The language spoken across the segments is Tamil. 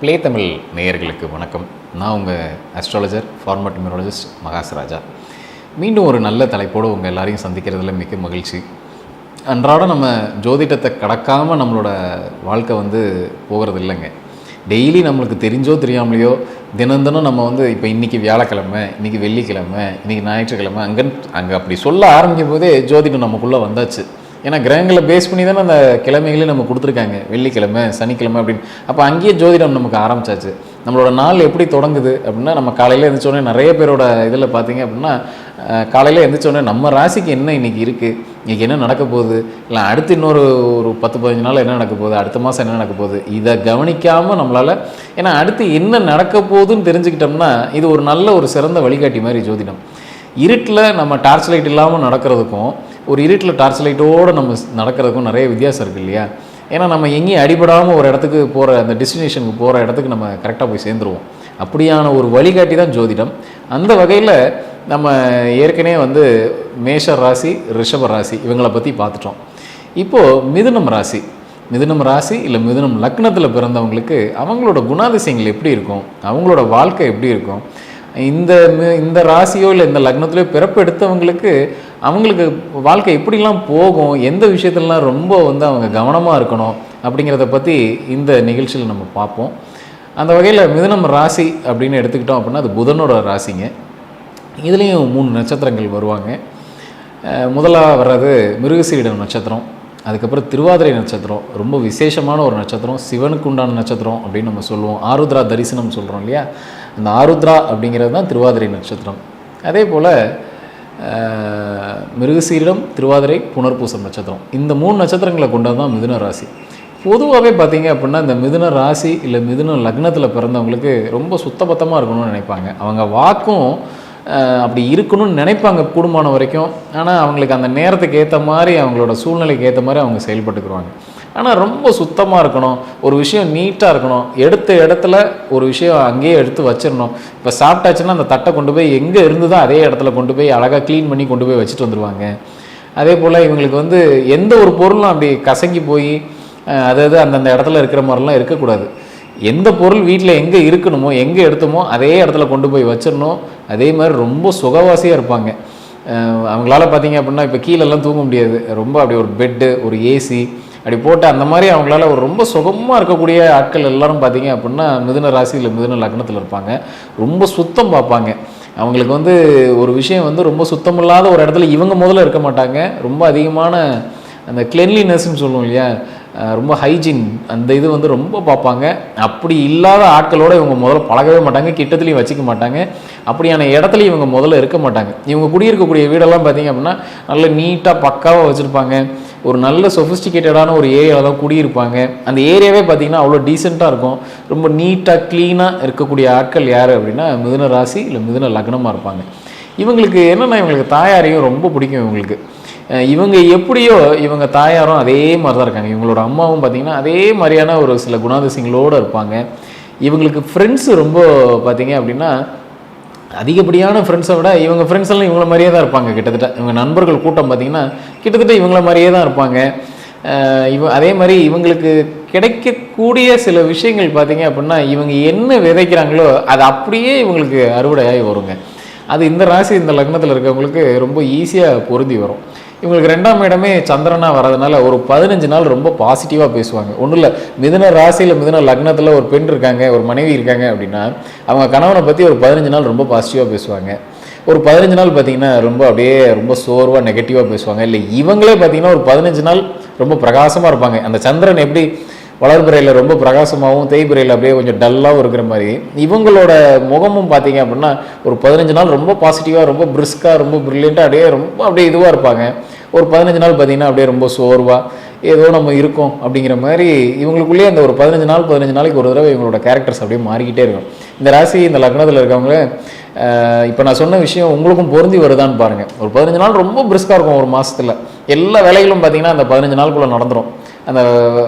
ப்ளே தமிழ் நேயர்களுக்கு வணக்கம். நான் உங்கள் அஸ்ட்ராலஜர் ஃபார்மட் நியூமராலஜிஸ்ட் மகாசராஜா. மீண்டும் ஒரு நல்ல தலைப்போடு உங்கள் எல்லாரையும் சந்திக்கிறதுல மிக்க மகிழ்ச்சி. அன்றாடம் நம்ம ஜோதிடத்தை கடக்காமல் நம்மளோட வாழ்க்கை வந்து போகிறது இல்லைங்க. டெய்லி நம்மளுக்கு தெரிஞ்சோ தெரியாமலையோ தினம் தினம் நம்ம வந்து இப்போ இன்றைக்கி வியாழக்கிழமை இன்றைக்கி வெள்ளிக்கிழமை இன்றைக்கி ஞாயிற்றுக்கிழமை அங்கே அங்கே அப்படி சொல்ல ஆரம்பிக்கும் போதே ஜோதிடம் நமக்குள்ளே வந்தாச்சு. ஏன்னா கிரகங்களை பேஸ் பண்ணி தானே அந்த கிழமைகளே நம்ம கொடுத்துருக்காங்க. வெள்ளிக்கிழமை சனிக்கிழமை அப்படின்னு. அப்போ அங்கேயே ஜோதிடம் நமக்கு ஆரம்பிச்சாச்சு. நம்மளோட நாள் எப்படி தொடங்குது அப்படின்னா நம்ம காலையில் எழுந்திரிச்சோடனே நிறைய பேரோட இதில் பார்த்தீங்க அப்படின்னா காலையில் எழுந்திரிச்சோடனே நம்ம ராசிக்கு என்ன இன்னைக்கு இருக்குது இன்றைக்கி என்ன நடக்க போகுது? இல்லை அடுத்து இன்னொரு ஒரு பத்து பதினஞ்சு நாள் என்ன நடக்க போகுது? அடுத்த மாதம் என்ன நடக்க போகுது? இதை கவனிக்காமல் நம்மளால் ஏன்னா அடுத்து என்ன நடக்க போகுதுன்னு தெரிஞ்சுக்கிட்டோம்னா இது ஒரு நல்ல ஒரு சிறந்த வழிகாட்டி மாதிரி ஜோதிடம். இருட்டில் நம்ம டார்ச் லைட் இல்லாமல் நடக்கிறதுக்கும் ஒரு இருட்டில் டார்ச் லைட்டோடு நம்ம நடக்கிறதுக்கும் நிறைய வித்தியாசம் இருக்குது இல்லையா? ஏன்னா நம்ம எங்கேயும் அடிபடாமல் ஒரு இடத்துக்கு போகிற அந்த டெஸ்டினேஷனுக்கு போகிற இடத்துக்கு நம்ம கரெக்டாக போய் சேர்ந்துருவோம். அப்படியான ஒரு வழிகாட்டி தான் ஜோதிடம். அந்த வகையில் நம்ம ஏற்கனவே வந்து மேஷ ராசி ரிஷப ராசி இவங்களை பற்றி பார்த்துட்டோம். இப்போது மிதுனம் ராசி. மிதுனம் ராசி இல்லை மிதுனம் லக்னத்தில் பிறந்தவங்களுக்கு அவங்களோட குணாதிசயங்கள் எப்படி இருக்கும்? அவங்களோட வாழ்க்கை எப்படி இருக்கும்? இந்த இந்த ராசியோ இல்லை இந்த லக்னத்திலையோ பிறப்பு எடுத்தவங்களுக்கு அவங்களுக்கு வாழ்க்கை எப்படிலாம் போகும் எந்த விஷயத்துலலாம் ரொம்ப வந்து அவங்க கவனமாக இருக்கணும் அப்படிங்கிறத பற்றி இந்த நிகழ்ச்சியில் நம்ம பார்ப்போம். அந்த வகையில் மிதுனம் ராசி அப்படின்னு எடுத்துக்கிட்டோம் அப்படின்னா அது புதனோட ராசிங்க. இதுலேயும் மூணு நட்சத்திரங்கள் வருவாங்க. முதலாக வர்றது மிருகசீரிடம் நட்சத்திரம். அதுக்கப்புறம் திருவாதிரை நட்சத்திரம் ரொம்ப விசேஷமான ஒரு நட்சத்திரம் சிவனுக்கு உண்டான நட்சத்திரம் அப்படின்னு நம்ம சொல்லுவோம். ஆருத்ரா தரிசனம் சொல்கிறோம் இல்லையா? அந்த ஆருத்ரா அப்படிங்கிறது தான் திருவாதிரை நட்சத்திரம். அதே போல் மிருகசீரிடம் திருவாதிரை புனர்பூசம் நட்சத்திரம். இந்த மூணு நட்சத்திரங்களை கொண்டது தான் மிதுன ராசி. பொதுவாகவே பார்த்தீங்க அப்படின்னா இந்த மிதுன ராசி இல்லை மிதுன லக்னத்தில் பிறந்தவங்களுக்கு ரொம்ப சுத்தபத்தமாக இருக்கணும்னு நினைப்பாங்க. அவங்க வாக்கும் அப்படி இருக்கணும்னு நினைப்பாங்க கூடுமான வரைக்கும். ஆனால் அவங்களுக்கு அந்த நேரத்துக்கு ஏற்ற மாதிரி அவங்களோட சூழ்நிலைக்கு ஏற்ற மாதிரி அவங்க செயல்பட்டுக்குருவாங்க ஆனால் ரொம்ப சுத்தமாக இருக்கணும். ஒரு விஷயம் நீட்டாக இருக்கணும். எடுத்த இடத்துல ஒரு விஷயம் அங்கேயே எடுத்து வச்சிடணும். இப்போ சாப்பிட்டாச்சுன்னா அந்த தட்டை கொண்டு போய் எங்கே இருந்ததோ அதே இடத்துல கொண்டு போய் அழகாக க்ளீன் பண்ணி கொண்டு போய் வச்சுட்டு வந்துடுவாங்க அதே போல் இவங்களுக்கு வந்து எந்த ஒரு பொருளும் அப்படி கசங்கி போய் அதாவது அந்தந்த இடத்துல இருக்கிற மாதிரிலாம் இருக்கக்கூடாது. எந்த பொருள் வீட்டில் எங்கே இருக்கணுமோ எங்கே எடுத்தோமோ அதே இடத்துல கொண்டு போய் வச்சிடணும். அதே மாதிரி ரொம்ப சுகவாசியாக இருப்பாங்க. அவங்களால பார்த்தீங்க அப்படின்னா இப்போ கீழெல்லாம் தூங்க முடியாது. ரொம்ப அப்படி ஒரு பெட்டு ஒரு ஏசி அப்படி போட்டு அந்த மாதிரி அவங்களால ஒரு ரொம்ப சுகமாக இருக்கக்கூடிய ஆட்கள் எல்லாரும் பார்த்தீங்க அப்படின்னா மிதுன ராசியில் மிதுன லக்னத்தில் இருப்பாங்க. ரொம்ப சுத்தம் பார்ப்பாங்க அவங்களுக்கு வந்து ஒரு விஷயம் வந்து ரொம்ப சுத்தமில்லாத ஒரு இடத்துல இவங்க முதல்ல இருக்க மாட்டாங்க. ரொம்ப அதிகமான அந்த கிளென்லினஸ்ன்னு சொல்லுவோம் இல்லையா? ரொம்ப ஹைஜீன். அந்த இது வந்து ரொம்ப பார்ப்பாங்க. அப்படி இல்லாத ஆட்களோட இவங்க முதல்ல பழகவே மாட்டாங்க. கிட்டத்துலேயும் வச்சுக்க மாட்டாங்க. அப்படியான இடத்துல இவங்க முதல்ல இருக்க மாட்டாங்க. இவங்க குடியிருக்கக்கூடிய வீடெல்லாம் பார்த்தீங்க அப்படின்னா நல்ல நீட்டாக பக்காவாக வச்சுருப்பாங்க. ஒரு நல்ல சொஃபிஸ்டிகேட்டடான ஒரு ஏரியாவில் தான் குடியிருப்பாங்க. அந்த ஏரியாவே பார்த்தீங்கன்னா அவ்வளோ டீசெண்டாக இருக்கும். ரொம்ப நீட்டாக க்ளீனாக இருக்கக்கூடிய ஆட்கள் யார் அப்படின்னா மிதுன ராசி இல்லை மிதுன லக்னமாக இருப்பாங்க. இவங்களுக்கு என்னென்னா இவங்களுக்கு தாயாரையும் ரொம்ப பிடிக்கும் இவங்களுக்கு. இவங்க எப்படியோ இவங்க தாயாரும் அதே மாதிரி தான் இருக்காங்க. இவங்களோட அம்மாவும் பார்த்தீங்கன்னா அதே மாதிரியான ஒரு சில குணாதிசயங்களோடு இருப்பாங்க. இவங்களுக்கு ஃப்ரெண்ட்ஸு ரொம்ப பார்த்தீங்க அப்படின்னா அதிகப்படியான ஃப்ரெண்ட்ஸை விட இவங்க ஃப்ரெண்ட்ஸ் எல்லாம் இவங்கள மாதிரியே தான் இருப்பாங்க கிட்டத்தட்ட. இவங்க நண்பர்கள் கூட்டம் பார்த்தீங்கன்னா கிட்டத்தட்ட இவங்கள மாதிரியே தான் இருப்பாங்க. இவ அதே மாதிரி இவங்களுக்கு கிடைக்கக்கூடிய சில விஷயங்கள் பார்த்தீங்க அப்படின்னா இவங்க என்ன விதைக்கிறாங்களோ அது அப்படியே இவங்களுக்கு அறுவடையாகி வருங்க. அது இந்த ராசி இந்த லக்னத்தில் இருக்கவங்களுக்கு ரொம்ப ஈஸியாக பொருந்தி வரும். இவங்களுக்கு ரெண்டாம் இடமே சந்திரனாக வரதுனால ஒரு பதினஞ்சு நாள் ரொம்ப பாசிட்டிவாக பேசுவாங்க. ஒன்றும் இல்லை மிதுன ராசியில் மிதுன லக்னத்தில் ஒரு பெண் இருக்காங்க ஒரு மனைவி இருக்காங்க அப்படின்னா அவங்க கணவனை பற்றி ஒரு பதினஞ்சு நாள் ரொம்ப பாசிட்டிவாக பேசுவாங்க. ஒரு பதினஞ்சு நாள் பார்த்தீங்கன்னா ரொம்ப அப்படியே ரொம்ப சோர்வாக நெகட்டிவாக பேசுவாங்க. இல்லை இவங்களே பார்த்தீங்கன்னா ஒரு பதினஞ்சு நாள் ரொம்ப பிரகாசமாக இருப்பாங்க. அந்த சந்திரன் எப்படி வளர்பிறையில் ரொம்ப பிரகாசமாகவும் தேய்பிறையில் அப்படியே கொஞ்சம் டல்லாகவும் இருக்கிற மாதிரி. இவங்களோட முகமும் பார்த்தீங்க அப்படின்னா ஒரு பதினஞ்சு நாள் ரொம்ப பாசிட்டிவாக ரொம்ப பிரிஸ்காக ரொம்ப ப்ரில்லியண்ட்டாக அப்படியே ரொம்ப அப்படியே இதுவாக இருப்பாங்க. ஒரு பதினஞ்சு நாள் பார்த்தீங்கன்னா அப்படியே ரொம்ப சோர்வாக ஏதோ நம்ம இருக்கோம் அப்படிங்கிற மாதிரி இவங்களுக்குள்ளேயே அந்த ஒரு பதினஞ்சு நாள் பதினஞ்சு நாளைக்கு ஒரு தடவை இவங்களோட கேரக்டர்ஸ் அப்படியே மாறிக்கிட்டே இருக்கும். இந்த ராசி இந்த லக்னத்தில் இருக்கவங்க இப்போ நான் சொன்ன விஷயம் உங்களுக்கும் பொருந்தி வருதான்னு பாருங்கள் ஒரு பதினஞ்சு நாள் ரொம்ப பிரிஸ்காக இருக்கும் ஒரு மாதத்தில் எல்லா வேலைகளும் பார்த்தீங்கன்னா அந்த பதினஞ்சு நாளுக்குள்ளே நடந்துடும் அந்த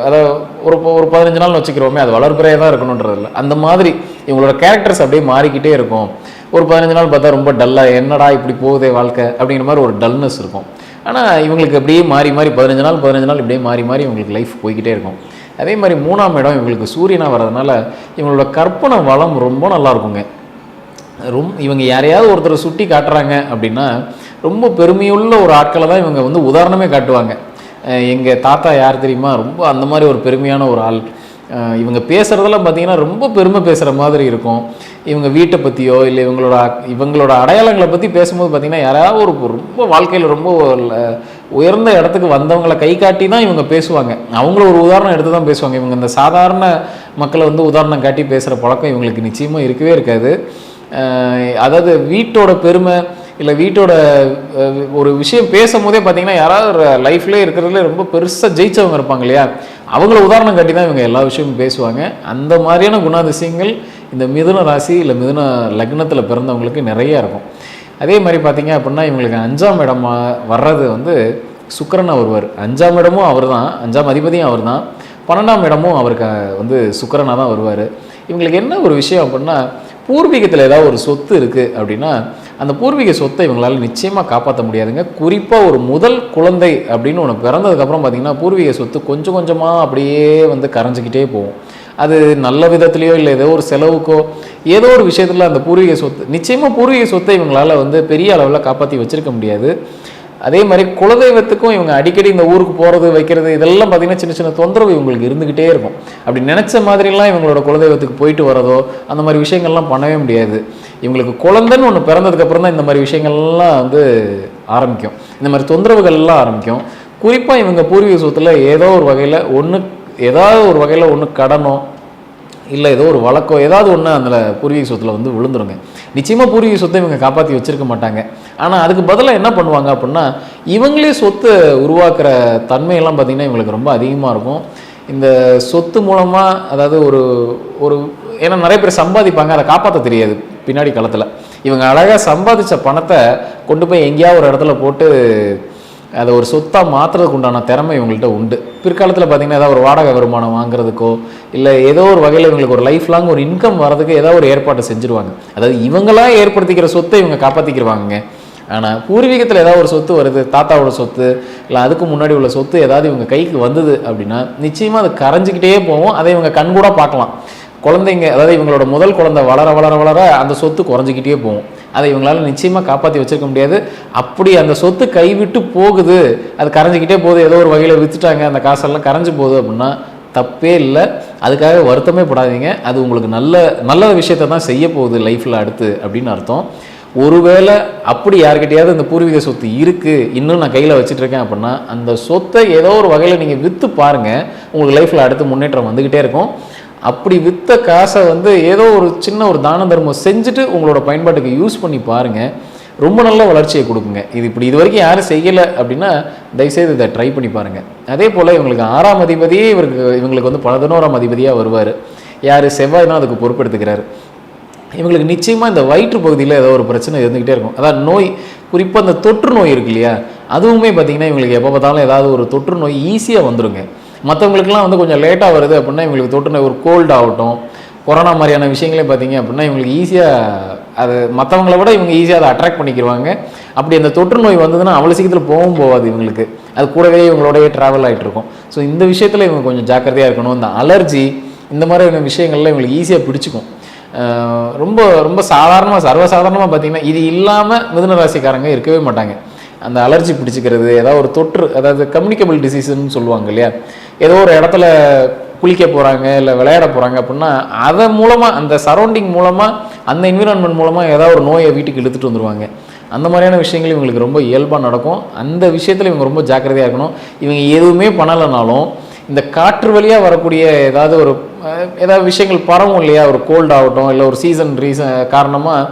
அதாவது ஒரு ஒரு பதினஞ்சு நாள் வச்சுக்கிறோமே அது வளர்ப்புறையே தான் இருக்கணுன்றது இல்லை. அந்த மாதிரி இவங்களோட கேரக்டர்ஸ் அப்படியே மாறிக்கிட்டே இருக்கும். ஒரு பதினஞ்சு நாள் பார்த்தா ரொம்ப டல்லாக என்னடா இப்படி போகுதே வாழ்க்கை அப்படிங்கிற மாதிரி ஒரு டல்னஸ் இருக்கும். ஆனால் இவங்களுக்கு அப்படியே மாறி மாறி பதினஞ்சு நாள் பதினஞ்சு நாள் இப்படியே மாறி மாறி இவங்களுக்கு லைஃப் போய்கிட்டே இருக்கும். அதே மாதிரி மூணாம் இடம் இவங்களுக்கு சூரியனாக வர்றதுனால இவங்களோட கற்பனை வளம் ரொம்ப நல்லா இருக்குங்க. ரொம்ப இவங்க யாரையாவது ஒருத்தரை சுட்டி காட்டுறாங்க அப்படின்னா ரொம்ப பெருமையுள்ள ஒரு ஆட்களை தான் இவங்க வந்து உதாரணமே காட்டுவாங்க. எங்கள் தாத்தா யார் தெரியுமா? ரொம்ப அந்த மாதிரி ஒரு பெருமையான ஒரு ஆள். இவங்க பேசுகிறதெல்லாம் பார்த்தீங்கன்னா ரொம்ப பெருமை பேசுகிற மாதிரி இருக்கும். இவங்க வீட்டை பற்றியோ இல்லை இவங்களோட இவங்களோட அடையாளங்களை பற்றி பேசும்போது பார்த்தீங்கன்னா யாராவது ஒரு ரொம்ப வாழ்க்கையில் ரொம்ப உயர்ந்த இடத்துக்கு வந்தவங்களை கை காட்டி தான் இவங்க பேசுவாங்க. அவங்கள ஒரு உதாரணம் எடுத்து தான் பேசுவாங்க. இவங்க இந்த சாதாரண மக்களை வந்து உதாரணம் காட்டி பேசுகிற பழக்கம் இவங்களுக்கு நிச்சயமாக இருக்கவே இருக்காது. அதாவது வீட்டோட பெருமை இல்லை வீட்டோட ஒரு விஷயம் பேசும்போதே பார்த்தீங்கன்னா யாராவது லைஃப்லேயே இருக்கிறதுல ரொம்ப பெருசாக ஜெயிச்சவங்க இருப்பாங்க இல்லையா? அவங்கள உதாரணம் காட்டி தான் இவங்க எல்லா விஷயமும் பேசுவாங்க. அந்த மாதிரியான குணாதிசயங்கள் இந்த மிதுன ராசி இல்லை மிதுன லக்னத்தில் பிறந்தவங்களுக்கு நிறைய இருக்கும். அதே மாதிரி பார்த்தீங்க அப்படின்னா இவங்களுக்கு அஞ்சாம் இடமா வர்றது வந்து சுக்கிரனா வருவார் அஞ்சாம் இடமும் அவர் தான் அஞ்சாம் அதிபதியும் அவர் தான் பன்னெண்டாம் இடமும் அவருக்கு வந்து சுக்கரனாக தான் வருவார். இவங்களுக்கு என்ன ஒரு விஷயம் அப்படின்னா பூர்வீகத்தில் ஏதாவது ஒரு சொத்து இருக்குது அப்படின்னா அந்த பூர்வீக சொத்தை இவங்களால் நிச்சயமாக காப்பாற்ற முடியாதுங்க. குறிப்பாக ஒரு முதல் குழந்தை அப்படின்னு ஒன்று பிறந்ததுக்கப்புறம் பார்த்தீங்கன்னா பூர்வீக சொத்து கொஞ்சம் கொஞ்சமாக அப்படியே வந்து கரைஞ்சிக்கிட்டே போகும். அது நல்ல விதத்துலையோ இல்லை ஏதோ ஒரு செலவுக்கோ ஏதோ ஒரு விஷயத்தில் அந்த பூர்வீக சொத்து நிச்சயமாக பூர்வீக சொத்தை இவங்களால் வந்து பெரிய அளவில் காப்பாற்றி வச்சிருக்க முடியாது. அதே மாதிரி குலதெய்வத்துக்கும் இவங்க அடிக்கடி இந்த ஊருக்கு போகிறது வைக்கிறது இதெல்லாம் பார்த்தீங்கன்னா சின்ன சின்ன தொந்தரவு இவங்களுக்கு இருந்துக்கிட்டே இருக்கும். அப்படி நினச்ச மாதிரிலாம் இவங்களோட குலதெய்வத்துக்கு போயிட்டு வரதோ அந்த மாதிரி விஷயங்கள்லாம் பண்ணவே முடியாது. இவங்களுக்கு குழந்தைன்னு ஒன்று பிறந்ததுக்கப்புறம் தான் இந்த மாதிரி விஷயங்கள்லாம் வந்து ஆரம்பிக்கும். இந்த மாதிரி தொந்தரவுகள்லாம் ஆரம்பிக்கும். குறிப்பாக இவங்க பூர்வீக சொத்துல ஏதோ ஒரு வகையில் ஒன்று ஏதாவது ஒரு வகையில் ஒன்று கடனோ இல்லை ஏதோ ஒரு வழக்கோ ஏதாவது ஒன்று அந்த பூர்வீக சொத்தில் வந்து விழுந்துருங்க. நிச்சயமாக பூர்வீக சொத்தை இவங்க காப்பாற்றி வச்சிருக்க மாட்டாங்க. ஆனால் அதுக்கு பதிலாக என்ன பண்ணுவாங்க அப்படின்னா இவங்களே சொத்து உருவாக்குற தன்மையெல்லாம் பார்த்திங்கன்னா இவங்களுக்கு ரொம்ப அதிகமாக இருக்கும். இந்த சொத்து மூலமாக அதாவது ஒரு ஒரு ஏன்னா நிறைய பேர் சம்பாதிப்பாங்க அதை காப்பாற்ற தெரியாது பின்னாடி காலத்தில் இவங்க அழகாக சம்பாதிச்ச பணத்தை கொண்டு போய் எங்கேயாவது ஒரு இடத்துல போட்டு அதை ஒரு சொத்தாக மாற்றுறதுக்கு உண்டான திறமை இவங்கள்ட்ட உண்டு. பிற்காலத்தில் பார்த்தீங்கன்னா ஏதாவது ஒரு வாடகை வருமானம் வாங்குறதுக்கோ இல்லை ஏதோ ஒரு வகையில் இவங்களுக்கு ஒரு லைஃப் லாங் ஒரு இன்கம் வரதுக்கு ஏதாவது ஒரு ஏற்பாட்டை செஞ்சுருவாங்க. அதாவது இவங்களா ஏற்படுத்திக்கிற சொத்தை இவங்க காப்பாற்றிக்கிடுவாங்க ஆனால் பூர்வீகத்தில் ஏதாவது ஒரு சொத்து வருது தாத்தாவோட சொத்து இல்லை அதுக்கு முன்னாடி உள்ள சொத்து ஏதாவது இவங்க கைக்கு வந்தது அப்படின்னா நிச்சயமாக அது கரைஞ்சிக்கிட்டே போவோம் அதை இவங்க கண்கூட பார்க்கலாம். குழந்தைங்க அதாவது இவங்களோட முதல் குழந்தை வளர வளர வளர அந்த சொத்து குறைஞ்சிக்கிட்டே போகும். அதை இவங்களால நிச்சயமாக காப்பாற்றி வச்சிருக்க முடியாது. அப்படி அந்த சொத்து கைவிட்டு போகுது. அது கரைஞ்சிக்கிட்டே போகுது. ஏதோ ஒரு வகையில் விற்றுட்டாங்க அந்த காசெல்லாம் கரைஞ்சு போகுது அப்படின்னா தப்பே இல்லை. அதுக்காக வருத்தமே படாதீங்க. அது உங்களுக்கு நல்ல நல்ல விஷயத்த தான் செய்ய போகுது லைஃப்பில் அடுத்து அப்படின்னு அர்த்தம். ஒருவேளை அப்படி யாருக்கிட்டையாவது இந்த பூர்வீக சொத்து இருக்குது இன்னும் நான் கையில் வச்சிட்டு இருக்கேன் அப்படின்னா அந்த சொத்தை ஏதோ ஒரு வகையில் நீங்கள் விற்று பாருங்கள் உங்களுக்கு லைஃப்பில் அடுத்து முன்னேற்றம் வந்துக்கிட்டே இருக்கும். அப்படி விற்ற காசை வந்து ஏதோ ஒரு சின்ன ஒரு தான தர்மம் செஞ்சுட்டு உங்களோட பயன்பாட்டுக்கு யூஸ் பண்ணி பாருங்கள் ரொம்ப நல்ல வளர்ச்சியை கொடுக்குங்க. இது இப்படி இது வரைக்கும் யாரும் செய்யலை அப்படின்னா தயவுசெய்து இதை ட்ரை பண்ணி பாருங்கள் அதே போல் இவங்களுக்கு ஆறாம் அதிபதியே இவருக்கு இவங்களுக்கு வந்து பதினோராம் அதிபதியாக வருவார். யார் செவ்வாய் தான் அதுக்கு பொறுப்பெடுத்துக்கிறாரு. இவங்களுக்கு நிச்சயமாக இந்த வயிற்று பகுதியில் ஏதோ ஒரு பிரச்சனை இருந்துக்கிட்டே இருக்கும். அதாவது நோய் குறிப்பாக அந்த தொற்று நோய் இருக்கு இல்லையா? அதுவுமே பார்த்தீங்கன்னா இவங்களுக்கு எப்போ பார்த்தாலும் ஏதாவது ஒரு தொற்று நோய் ஈஸியாக வந்துடுங்க மற்றவங்களுக்குலாம் வந்து கொஞ்சம் லேட்டாக வருது அப்படின்னா இவங்களுக்கு தொற்று நோய் ஒரு கோல்டு ஆகட்டும். கொரோனா மாதிரியான விஷயங்களே பார்த்தீங்க அப்படின்னா இவங்களுக்கு ஈஸியாக அது மற்றவங்கள விட இவங்க ஈஸியாக அதை அட்ராக்ட் பண்ணிக்கிடுவாங்க அப்படி அந்த தொற்று நோய் வந்ததுன்னா அவ்வளோ சீக்கிரத்தில் போகவும் போகாது இவங்களுக்கு. அது கூடவே இவங்களோடவே ட்ராவல் ஆகிட்டு இருக்கும். ஸோ இந்த விஷயத்தில் இவங்க கொஞ்சம் ஜாக்கிரதையாக இருக்கணும். இந்த அலர்ஜி இந்த மாதிரியான விஷயங்கள்லாம் இவங்களுக்கு ஈஸியாக பிடிச்சிக்கும். ரொம்ப ரொம்ப சாதாரணமாக சர்வசாதாரணமாக பார்த்தீங்கன்னா இது இல்லாமல் மிதுன ராசிக்காரங்க இருக்கவே மாட்டாங்க. அந்த அலர்ஜி பிடிச்சிக்கிறது ஏதாவது ஒரு தொற்று அதாவது கம்யூனிகபிள் டிசீஸ்ன்னு சொல்லுவாங்க இல்லையா? ஏதோ ஒரு இடத்துல குளிக்க போகிறாங்க இல்லை விளையாட போகிறாங்க அப்படின்னா அதன் மூலமாக அந்த சரௌண்டிங் மூலமாக அந்த என்விரான்மெண்ட் மூலமாக ஏதாவது ஒரு நோயை வீட்டுக்கு இழுத்துட்டு வந்துருவாங்க. அந்த மாதிரியான விஷயங்கள் இவங்களுக்கு ரொம்ப இயல்பாக நடக்கும். அந்த விஷயத்தில் இவங்க ரொம்ப ஜாக்கிரதையாக இருக்கணும். இவங்க எதுவுமே பண்ணலைனாலும் இந்த காற்று வழியாக வரக்கூடிய ஏதாவது ஒரு ஏதாவது விஷயங்கள் பரவும் இல்லையா? ஒரு கோல்டு ஆகட்டும் இல்லை ஒரு சீசன் ரீசன் காரணமாக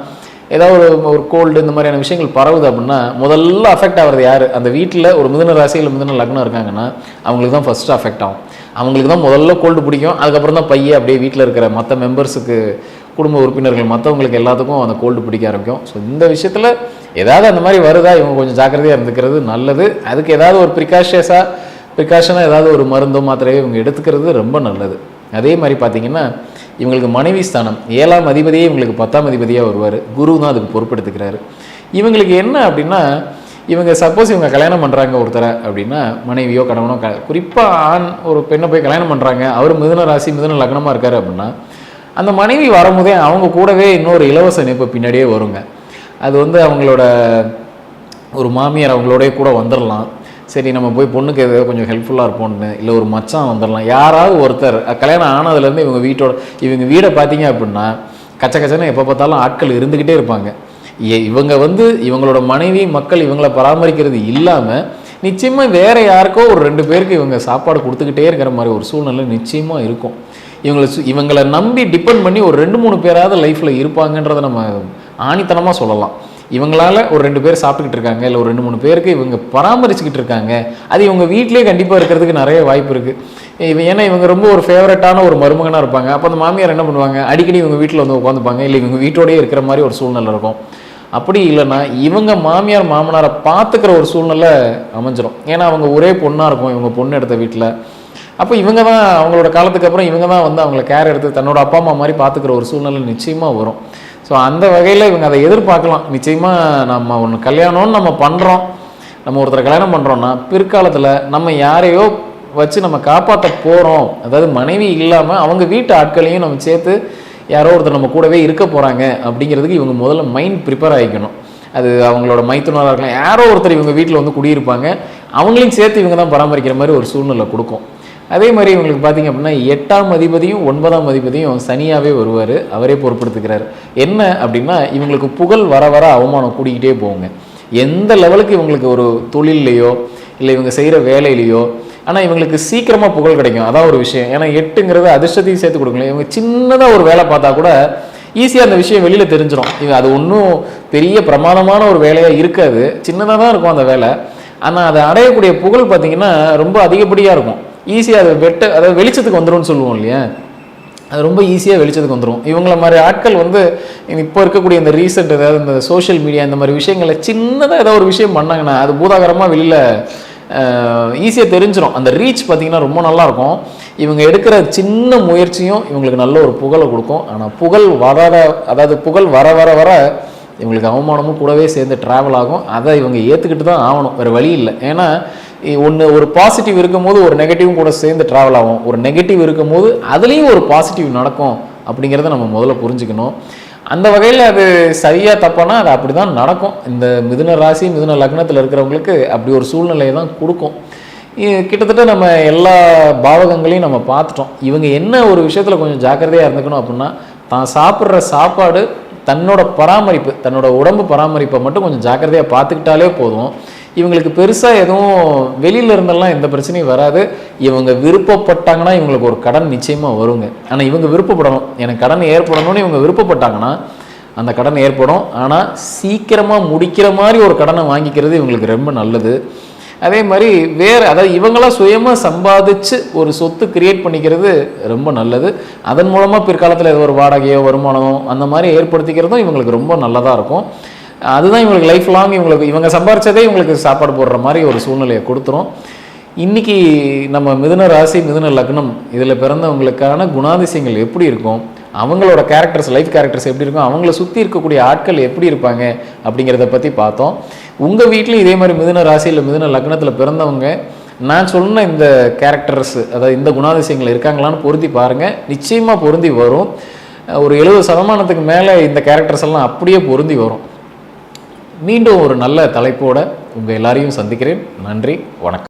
ஏதாவது ஒரு ஒரு கோல்டு இந்த மாதிரியான விஷயங்கள் பரவுது அப்படின்னா முதல்ல அஃபெக்ட் ஆகிறது யார்? அந்த வீட்டில் ஒரு மிதன ராசி இல்லை மிதுன லக்னம் இருக்காங்கன்னா அவங்களுக்கு தான் ஃபஸ்ட்டு அஃபெக்ட் ஆகும். அவங்களுக்கு தான் முதல்ல கோல்டு பிடிக்கும். அதுக்கப்புறம் தான் பையன் அப்படியே வீட்டில் இருக்கிற மற்ற மெம்பர்ஸுக்கு குடும்ப உறுப்பினர்கள் மற்றவங்களுக்கு எல்லாத்துக்கும் அந்த கோல்டு பிடிக்க ஆரம்பிக்கும். ஸோ இந்த விஷயத்தில் ஏதாவது அந்த மாதிரி வருதா? இவங்க கொஞ்சம் ஜாக்கிரதையாக இருந்துக்கிறது நல்லது. அதுக்கு ஏதாவது ஒரு ப்ரிகாஷியஸாக ப்ரிகாஷனாக ஏதாவது ஒரு மருந்தோ மாத்திரையோ இவங்க எடுத்துக்கிறது ரொம்ப நல்லது. அதே மாதிரி பார்த்தீங்கன்னா இவங்களுக்கு மனைவி ஸ்தானம். ஏழாம் அதிபதியே இவங்களுக்கு பத்தாம் அதிபதியாக வருவார். குரு தான் அதுக்கு பொறுப்பெடுத்துக்கிறாரு. இவங்களுக்கு என்ன அப்படின்னா இவங்க சப்போஸ் இவங்க கல்யாணம் பண்ணுறாங்க ஒருத்தரை அப்படின்னா மனைவியோ கணவனோ க குறிப்பாக ஆண் ஒரு பெண்ணை போய் கல்யாணம் பண்ணுறாங்க அவர் மிதுன ராசி மிதுன லக்னமாக இருக்கார் அப்படின்னா அந்த மனைவி வரும்போதே அவங்க கூடவே இன்னொரு இலவச இணைப்பு பின்னாடியே வருங்க. அது வந்து அவங்களோட ஒரு மாமியார் அவங்களோடய கூட வந்துடலாம் சரி நம்ம போய் பொண்ணுக்கு ஏதாவது கொஞ்சம் ஹெல்ப்ஃபுல்லாக இருப்போம்னு இல்லை ஒரு மச்சான் வந்துடலாம். யாராவது ஒருத்தர் கல்யாணம் ஆனதுலேருந்து இவங்க வீட்டோட இவங்க வீடை பார்த்தீங்க அப்படின்னா கச்ச கச்சனை எப்போ பார்த்தாலும் ஆட்கள் இருந்துக்கிட்டே இருப்பாங்க. இவங்க வந்து இவங்களோட மனைவி மக்கள் இவங்களை பராமரிக்கிறது இல்லாமல் நிச்சயமாக வேறு யாருக்கோ ஒரு ரெண்டு பேருக்கு இவங்க சாப்பாடு கொடுத்துக்கிட்டே இருக்கிற மாதிரி ஒரு சூழ்நிலை நிச்சயமாக இருக்கும். இவங்களை சு- இவங்களை நம்பி டிபெண்ட் பண்ணி ஒரு ரெண்டு மூணு பேராவது லைஃப்பில் இருப்பாங்கன்றதை நம்ம ஆணித்தனமாக சொல்லலாம். இவங்களால ஒரு ரெண்டு பேர் சாப்பிட்டுக்கிட்டு இருக்காங்க இல்லை ஒரு ரெண்டு மூணு பேருக்கு இவங்க பராமரிச்சுக்கிட்டு இருக்காங்க. அது இவங்க வீட்டிலேயே கண்டிப்பாக இருக்கிறதுக்கு நிறைய வாய்ப்பு இருக்குது இவன் ஏன்னா இவங்க ரொம்ப ஒரு ஃபேவரட்டான ஒரு மருமகனாக இருப்பாங்க. அப்போ அந்த மாமியார் என்ன பண்ணுவாங்க? அடிக்கடி இவங்க வீட்டில் வந்து உட்காந்துப்பாங்க. இல்லை இவங்க வீட்டோடயே இருக்கிற மாதிரி ஒரு சூழ்நிலை இருக்கும். அப்படி இல்லைன்னா இவங்க மாமியார் மாமனாரை பார்த்துக்கிற ஒரு சூழ்நிலை அமைஞ்சிரும். ஏன்னா அவங்க ஒரே பொண்ணாக இருக்கும் இவங்க பொண்ணு எடுத்த வீட்டில் அப்போ இவங்க தான் அவங்களோட காலத்துக்கு அப்புறம் இவங்க தான் வந்து அவங்கள கேர் எடுத்து தன்னோட அப்பா அம்மா மாதிரி பார்த்துக்கிற ஒரு சூழ்நிலை நிச்சயமாக வரும். ஸோ அந்த வகையில் இவங்க அதை எதிர்பார்க்கலாம். நிச்சயமாக நம்ம ஒன்று கல்யாணம்னு நம்ம பண்ணுறோம் நம்ம ஒருத்தரை கல்யாணம் பண்ணுறோன்னா பிற்காலத்தில் நம்ம யாரையோ வச்சு நம்ம காப்பாற்ற போகிறோம் அதாவது மனைவி இல்லாமல் அவங்க வீட்டு ஆட்களையும் நம்ம சேர்த்து யாரோ ஒருத்தர் நம்ம கூடவே இருக்க போகிறாங்க அப்படிங்கிறதுக்கு இவங்க முதல்ல மைண்ட் ப்ரிப்பேர் ஆகிக்கணும். அது அவங்களோட மைத்துனராக இருக்கலாம். யாரோ ஒருத்தர் இவங்க வீட்டில் வந்து குடியிருப்பாங்க. அவங்களையும் சேர்த்து இவங்க தான் பராமரிக்கிற மாதிரி ஒரு சூழ்நிலை கொடுக்கும். அதே மாதிரி இவங்களுக்கு பார்த்தீங்க அப்படின்னா எட்டாம் அதிபதியும் ஒன்பதாம் அதிபதியும் சனியாகவே வருவார் அவரே பொறுப்படுத்துக்கிறார். என்ன அப்படின்னா இவங்களுக்கு புகழ் வர வர அவமானம் கூடிக்கிட்டே போகுங்க. எந்த லெவலுக்கு இவங்களுக்கு ஒரு தொழில்லையோ இல்லை இவங்க செய்கிற வேலையிலையோ ஆனால் இவங்களுக்கு சீக்கிரமாக புகழ் கிடைக்கும். அதான் ஒரு விஷயம். ஏன்னா எட்டுங்கிறது அதிர்ஷ்டத்தையும் சேர்த்து கொடுக்கல இவங்க சின்னதாக ஒரு வேலை பார்த்தா கூட ஈஸியாக அந்த விஷயம் வெளியில் தெரிஞ்சிடும் இவங்க அது ஒன்றும் பெரிய பிரமாதமான ஒரு வேலையாக இருக்காது. சின்னதாக தான் இருக்கும் அந்த வேலை. ஆனால் அதை அடையக்கூடிய புகழ் பார்த்தீங்கன்னா ரொம்ப அதிகப்படியாக இருக்கும். ஈஸியாக அது வெட்ட அதாவது வெளிச்சத்துக்கு வந்துரும்னு சொல்லுவோம் இல்லையா? அது ரொம்ப ஈஸியாக வெளிச்சத்துக்கு வந்துடும் இவங்கள மாதிரி ஆட்கள் வந்து இப்போ இருக்கக்கூடிய இந்த ரீசெண்ட் ஏதாவது இந்த சோஷியல் மீடியா இந்த மாதிரி விஷயங்களை சின்னதாக ஏதாவது ஒரு விஷயம் பண்ணாங்கன்னா அது பூதாகரமாக வெளியில் ஈஸியாக தெரிஞ்சிடும் அந்த ரீச் பார்த்தீங்கன்னா ரொம்ப நல்லாயிருக்கும். இவங்க எடுக்கிற சின்ன முயற்சியும் இவங்களுக்கு நல்ல ஒரு புகழை கொடுக்கும். ஆனால் புகழ் வர அதாவது புகழ் வர வர வர இவங்களுக்கு அவமானமும் கூடவே சேர்ந்து ட்ராவல் ஆகும். அதை இவங்க ஏற்றுக்கிட்டு தான் ஆகணும். வேறு வழி இல்லை. ஏன்னா ஒன்று ஒரு பாசிட்டிவ் இருக்கும்போது ஒரு நெகட்டிவும் கூட சேர்ந்து ட்ராவல் ஆகும். ஒரு நெகட்டிவ் இருக்கும்போது அதுலேயும் ஒரு பாசிட்டிவ் நடக்கும் அப்படிங்கிறத நம்ம முதல்ல புரிஞ்சுக்கணும். அந்த வகையில் அது சரியாக தப்பானா அது அப்படி தான் நடக்கும். இந்த மிதுன ராசி மிதுன லக்னத்தில் இருக்கிறவங்களுக்கு அப்படி ஒரு சூழ்நிலையை தான் கொடுக்கும். கிட்டத்தட்ட நம்ம எல்லா பாவகங்களையும் நம்ம பார்த்துட்டோம். இவங்க என்ன ஒரு விஷயத்தில் கொஞ்சம் ஜாக்கிரதையாக இருந்துக்கணும் அப்படின்னா தான் சாப்பிட்ற சாப்பாடு தன்னோட பராமரிப்பு தன்னோட உடம்பு பராமரிப்பை மட்டும் கொஞ்சம் ஜாக்கிரதையாக பார்த்துக்கிட்டாலே போதும். இவங்களுக்கு பெருசாக எதுவும் வெளியில இருந்தெல்லாம் எந்த பிரச்சனையும் வராது. இவங்க விருப்பப்பட்டாங்கன்னா இவங்களுக்கு ஒரு கடன் நிச்சயமாக வருங்க. ஆனால் இவங்க விருப்பப்படணும். எனக்கு கடன் ஏற்படணும்னு இவங்க விருப்பப்பட்டாங்கன்னா அந்த கடன் ஏற்படும். ஆனால் சீக்கிரமாக முடிக்கிற மாதிரி ஒரு கடனை வாங்கிக்கிறது இவங்களுக்கு ரொம்ப நல்லது. அதே மாதிரி வேறு அதாவது இவங்களாம் சுயமாக சம்பாதிச்சு ஒரு சொத்து கிரியேட் பண்ணிக்கிறது ரொம்ப நல்லது. அதன் மூலமாக பிற்காலத்தில் ஏதோ ஒரு வாடகையோ வருமானமோ அந்த மாதிரி ஏற்படுத்திக்கிறதும் இவங்களுக்கு ரொம்ப நல்லதாக இருக்கும். அதுதான் இவங்களுக்கு லைஃப் லாங் இவங்களுக்கு இவங்க சம்பாரிச்சதே இவங்களுக்கு சாப்பாடு போடுற மாதிரி ஒரு சூழ்நிலையை கொடுத்துரும். இன்னைக்கு நம்ம மிதுன ராசி மிதுன லக்னம் இதில் பிறந்தவங்களுக்கான குணாதிசயங்கள் எப்படி இருக்கும்? அவங்களோட கேரக்டர்ஸ் லைஃப் கேரக்டர்ஸ் எப்படி இருக்கும்? அவங்கள சுற்றி இருக்கக்கூடிய ஆட்கள் எப்படி இருப்பாங்க? அப்படிங்கிறத பற்றி பார்த்தோம். உங்கள் வீட்டிலையும் இதே மாதிரி மிதுன ராசியில் மிதுன லக்னத்தில் பிறந்தவங்க நான் சொன்ன இந்த கேரக்டர்ஸ் அதாவது இந்த குணாதிசயங்கள் இருக்காங்களான்னு பொருந்தி பாருங்கள் நிச்சயமாக பொருந்தி வரும். ஒரு எழுபது சதமானத்துக்கு மேலே இந்த கேரக்டர்ஸ் எல்லாம் அப்படியே பொருந்தி வரும். மீண்டும் ஒரு நல்ல தலைப்போட உங்கள் எல்லாரையும் சந்திக்கிறேன். நன்றி வணக்கம்.